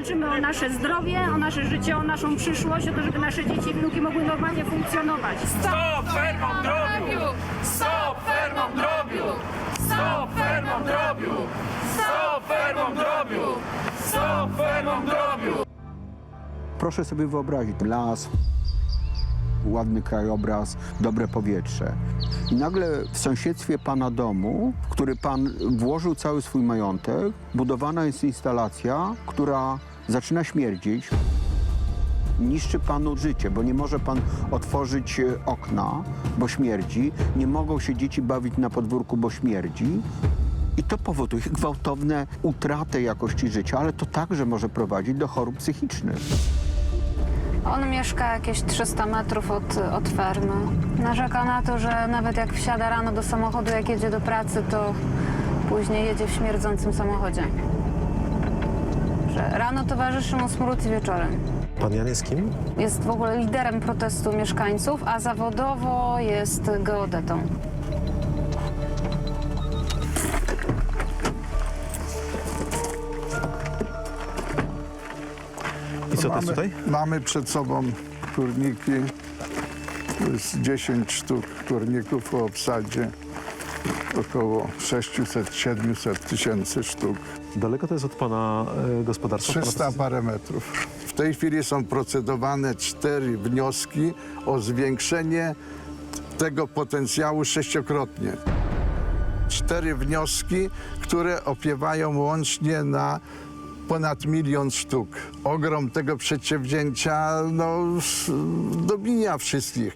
walczymy o nasze zdrowie, o nasze życie, o naszą przyszłość, o to, żeby nasze dzieci i wnuki mogły normalnie funkcjonować. Stop fermą drobiu! Stop fermą drobiu! Stop fermą drobiu! Stop fermą drobiu! Stop fermą drobiu! Proszę sobie wyobrazić las, ładny krajobraz, dobre powietrze. I nagle w sąsiedztwie pana domu, w który pan włożył cały swój majątek, budowana jest instalacja, która zaczyna śmierdzić. Niszczy panu życie, bo nie może pan otworzyć e, okna, bo śmierdzi. Nie mogą się dzieci bawić na podwórku, bo śmierdzi. I to powoduje gwałtowne utratę jakości życia, ale to także może prowadzić do chorób psychicznych. On mieszka jakieś 300 metrów od, od fermy. Narzeka na to, że nawet jak wsiada rano do samochodu, jak jedzie do pracy, to później jedzie w śmierdzącym samochodzie. Że rano towarzyszy mu smród wieczorem. Pan Jan jest kim? Jest w ogóle liderem protestu mieszkańców, a zawodowo jest geodetą. Co to jest mamy, tutaj? Mamy przed sobą kurniki. To jest 10 sztuk kurników o obsadzie. Około 600-700 tysięcy sztuk. Daleko to jest od pana e, gospodarstwa? 300 parę metrów. W tej chwili są procedowane cztery wnioski o zwiększenie tego potencjału sześciokrotnie. Cztery wnioski, które opiewają łącznie na ponad milion sztuk. Ogrom tego przedsięwzięcia no, dobija wszystkich.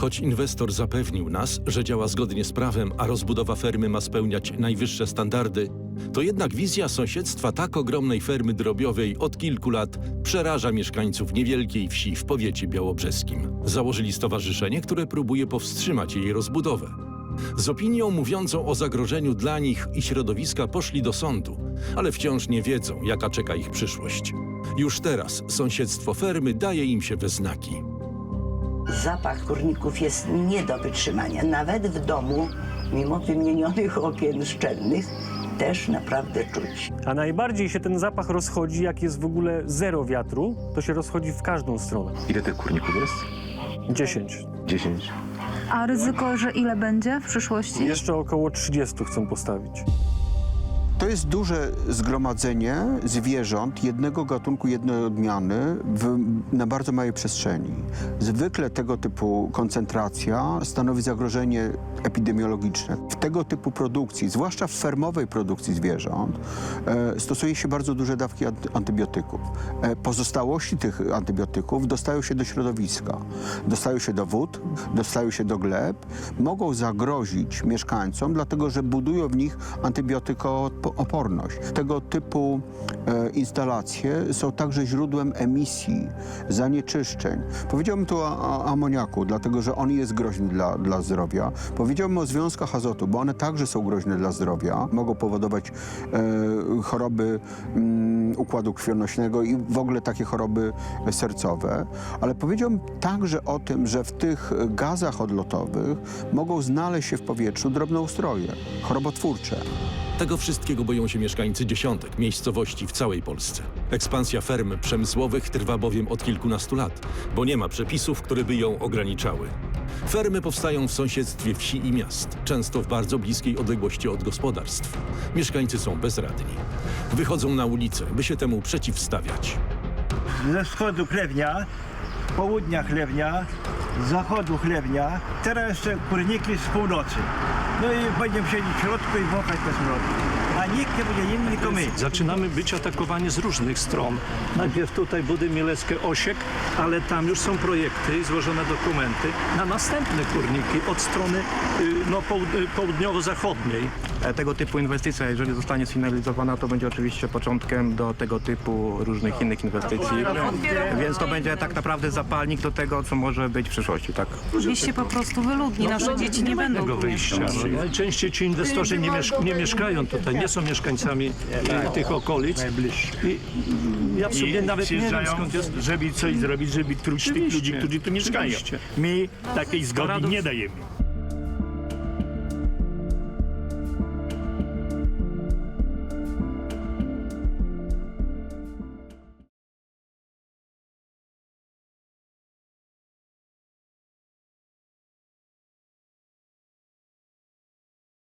Choć inwestor zapewnił nas, że działa zgodnie z prawem, a rozbudowa fermy ma spełniać najwyższe standardy, to jednak wizja sąsiedztwa tak ogromnej fermy drobiowej od kilku lat przeraża mieszkańców niewielkiej wsi w powiecie białobrzeskim. Założyli stowarzyszenie, które próbuje powstrzymać jej rozbudowę. Z opinią mówiącą o zagrożeniu dla nich i środowiska poszli do sądu, ale wciąż nie wiedzą, jaka czeka ich przyszłość. Już teraz sąsiedztwo fermy daje im się we znaki. Zapach kurników jest nie do wytrzymania. Nawet w domu, mimo wymienionych okien szczelnych, też naprawdę czuć. A najbardziej się ten zapach rozchodzi, jak jest w ogóle zero wiatru, to się rozchodzi w każdą stronę. Ile tych kurników jest? 10. 10. A ryzyko, że ile będzie w przyszłości? Jeszcze około 30 chcą postawić. To jest duże zgromadzenie zwierząt jednego gatunku, jednej odmiany w, na bardzo małej przestrzeni. Zwykle tego typu koncentracja stanowi zagrożenie epidemiologiczne. W tego typu produkcji, zwłaszcza w fermowej produkcji zwierząt, e, stosuje się bardzo duże dawki anty- antybiotyków. E, pozostałości tych antybiotyków dostają się do środowiska, dostają się do wód, dostają się do gleb, mogą zagrozić mieszkańcom, dlatego że budują w nich antybiotykooporność. Tego typu e, instalacje są także źródłem emisji, zanieczyszczeń. Powiedziałbym tu o, amoniaku, dlatego że on jest groźny dla, dla zdrowia. Powiedziałbym o związkach azotu, bo one także są groźne dla zdrowia. Mogą powodować e, choroby mm, układu krwionośnego i w ogóle takie choroby sercowe. Ale powiedziałbym także o tym, że w tych gazach odlotowych mogą znaleźć się w powietrzu drobnoustroje, chorobotwórcze. Tego wszystkiego boją się mieszkańcy dziesiątek miejscowości w całej Polsce. Ekspansja ferm przemysłowych trwa bowiem od kilkunastu lat, bo nie ma przepisów, które by ją ograniczały. Fermy powstają w sąsiedztwie wsi i miast, często w bardzo bliskiej odległości od gospodarstw. Mieszkańcy są bezradni. Wychodzą na ulicę, by się temu przeciwstawiać. ze wschodu chlewnia, południa chlewnia, z zachodu chlewnia, teraz jeszcze kurniki z północy. No i będziemy siedzieć w środku i wąchać te smrody. Zaczynamy być atakowani z różnych stron. Najpierw tutaj Budy Mieleckie Osiek, ale tam już są projekty i złożone dokumenty na następne kurniki od strony y, no, y, południowo-zachodniej. E, Tego typu inwestycja, jeżeli zostanie sfinalizowana, to będzie oczywiście początkiem do tego typu różnych innych inwestycji. Więc to będzie tak naprawdę zapalnik do tego, co może być w przyszłości, tak? Wieś się po prostu wyludni, nasze dzieci nie będą Tego tu wyjścia. mieszkać. Najczęściej ci inwestorzy nie, miesz- nie mieszkają tutaj, nie są mieszkańcami tych okolic. I ja w sumie nawet nie wiem skąd jest. żeby coś zrobić, żeby truć tych ludzi, Oczywiście, którzy tu mieszkają. oczywiście. My takiej zgody nie dajemy.